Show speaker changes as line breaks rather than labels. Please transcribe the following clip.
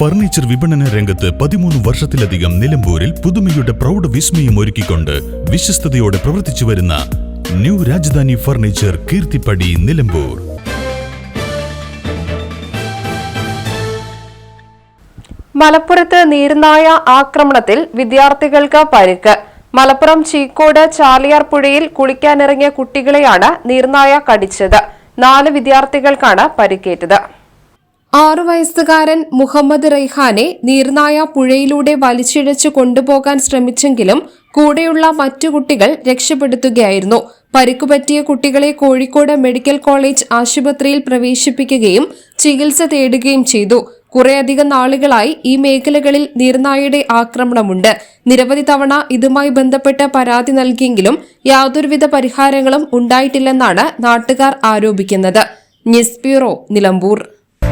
Furniture വിപണന രംഗത്ത് പതിമൂന്ന് വർഷത്തിലധികം നിലമ്പൂരിൽ പുതുമയുടെ പ്രൗഢ വിസ്മയം ഒരുക്കിക്കൊണ്ട് വിശ്വസ്തയോടെ പ്രവർത്തിച്ചു വരുന്ന ന്യൂ രാജധാനി ഫർണിച്ചർ കീർത്തിപ്പടി നിലമ്പൂർ.
മലപ്പുറത്ത് നീർനായ ആക്രമണത്തിൽ വിദ്യാർത്ഥികൾക്ക് പരിക്ക്. മലപ്പുറം ചീക്കോട് ചാലിയാർ പുഴയിൽ കുളിക്കാനിറങ്ങിയ കുട്ടികളെയാണ് നീർനായ കടിച്ചത്. നാല് വിദ്യാർത്ഥികൾക്കാണ് പരിക്കേറ്റത്. ആറു വയസ്സുകാരൻ മുഹമ്മദ് റൈഹാനെ നീർനായ പുഴയിലൂടെ വലിച്ചിഴച്ചു കൊണ്ടുപോകാൻ ശ്രമിച്ചെങ്കിലും കൂടെയുള്ള മറ്റു കുട്ടികൾ രക്ഷപ്പെടുത്തുകയായിരുന്നു. പരിക്കുപറ്റിയ കുട്ടികളെ കോഴിക്കോട് മെഡിക്കൽ കോളേജ് ആശുപത്രിയിൽ പ്രവേശിപ്പിക്കുകയും ചികിത്സ തേടുകയും ചെയ്തു. കുറേയധികം നാളുകളായി ഈ മേഖലകളിൽ നീർനായയുടെ ആക്രമണമുണ്ട്. നിരവധി തവണ ഇതുമായി ബന്ധപ്പെട്ട് പരാതി നൽകിയെങ്കിലും യാതൊരുവിധ പരിഹാരങ്ങളും ഉണ്ടായിട്ടില്ലെന്നാണ് നാട്ടുകാർ ആരോപിക്കുന്നത്. News bureau Nilambur.